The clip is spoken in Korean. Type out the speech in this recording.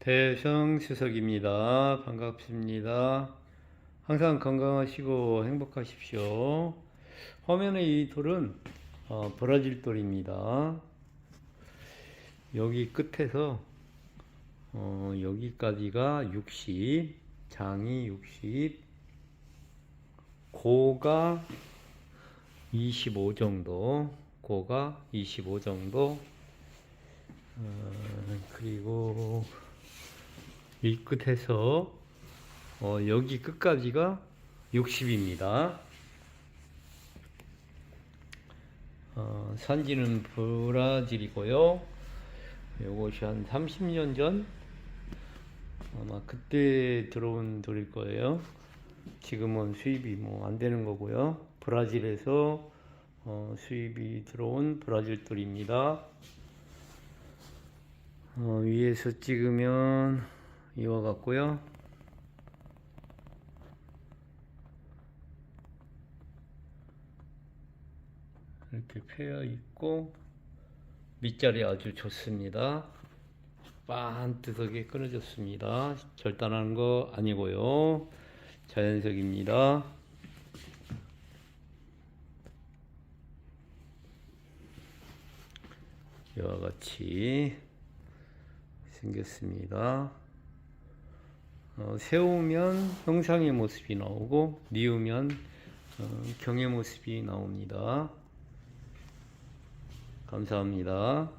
대성수석입니다. 반갑습니다. 항상 건강하시고 행복하십시오. 화면에 이 돌은 어, 브라질 돌입니다. 여기 끝에서 어, 여기까지가 60, 장이 60, 고가 25 정도, 고가 25 정도, 어, 그리고 이 끝에서 어, 여기 끝까지가 60입니다. 어, 산지는 브라질이고요. 요것이 한 30년 전 아마 그때 들어온 돌일 거예요. 지금은 수입이 뭐 안 되는 거고요. 브라질에서 어, 수입이 들어온 브라질 돌입니다. 어, 위에서 찍으면 같고요. 이렇게 패여 있고 밑자리 아주 좋습니다. 반뜨하게 끊어졌습니다. 절단하는 거 아니고요. 자연석입니다. 이와 같이 생겼습니다. 어, 세우면 형상의 모습이 나오고 니으면 어, 경의 모습이 나옵니다. 감사합니다.